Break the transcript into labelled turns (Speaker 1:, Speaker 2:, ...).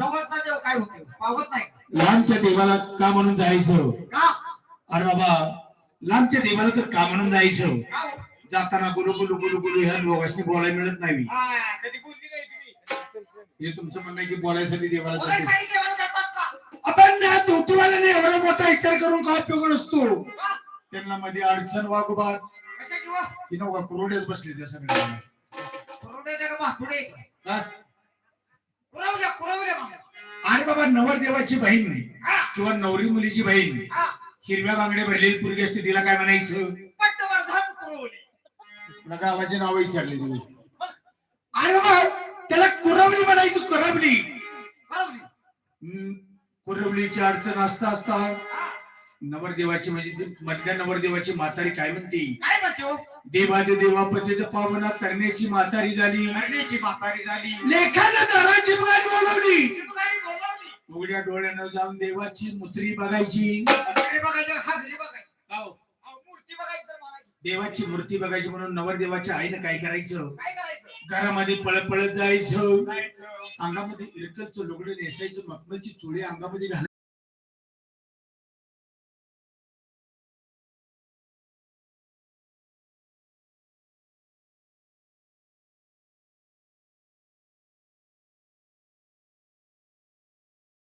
Speaker 1: जवळचा देव काय होते? पावत नाही का?
Speaker 2: लांबच्या देवाला का म्हणून जायचं?
Speaker 1: का?
Speaker 2: अरे बाबा लांबच्या देवाला तर का म्हणून जायचं?
Speaker 1: का? हो?
Speaker 2: जाताना गुलू गुलू गुलू गुलू ह्या लोकांनी बोलायला मिळत नाही.
Speaker 1: हा, कधी बोलली नाही तुम्ही?
Speaker 2: हे तुमचं म्हणणं आहे की बोलायसाठी देवाला जाते.
Speaker 1: बोलायसाठी देवाला जातात का?
Speaker 2: आपण धोतीवाल्याने एवढा मोठा विचार करून का उपयोग नसतो?
Speaker 1: का?
Speaker 2: त्यांना मध्ये अडचण वागोबा नव्हा कुरोडेच बसले त्या सगळ्यांना
Speaker 1: का?
Speaker 2: हा? नवरदेवाची बहीण किंवा नवरी मुलीची बहीण. हिरव्या बांगड्या भरलेली पुरगी असते तिला काय म्हणायचं? गावाचे नाव विचारले तुम्ही.
Speaker 1: मग?
Speaker 2: अरे बाबा त्याला कुरवली म्हणायची कुरवली. कुरवलीची अडचण असता असता नवरदेवाची म्हणजे मधल्या नवरदेवाची म्हातारी काय म्हणते?
Speaker 1: काय म्हणते हो?
Speaker 2: देवादे देवापतीत पावना करण्याची म्हातारी झाली.
Speaker 1: मरण्याची म्हातारी झाली.
Speaker 2: लेखानं दाराची बोलावली. उघड्या डोळ्यानं जाऊन देवाची मुत्री बघायची
Speaker 1: हाजरी बघायची, हाजरी बघायची. अहो, मूर्ती बघायची तर म्हणायची.
Speaker 2: देवाची मूर्ती बघायची म्हणून नवरदेवाच्या आईनं काय करायचं
Speaker 1: काय करायचं?
Speaker 2: घरामध्ये पळत पळत जायचं
Speaker 1: जायचं.
Speaker 2: अंगामध्ये इरकलचं लुगडं नेसायचं मखमलची चुडी अंगामध्ये घाल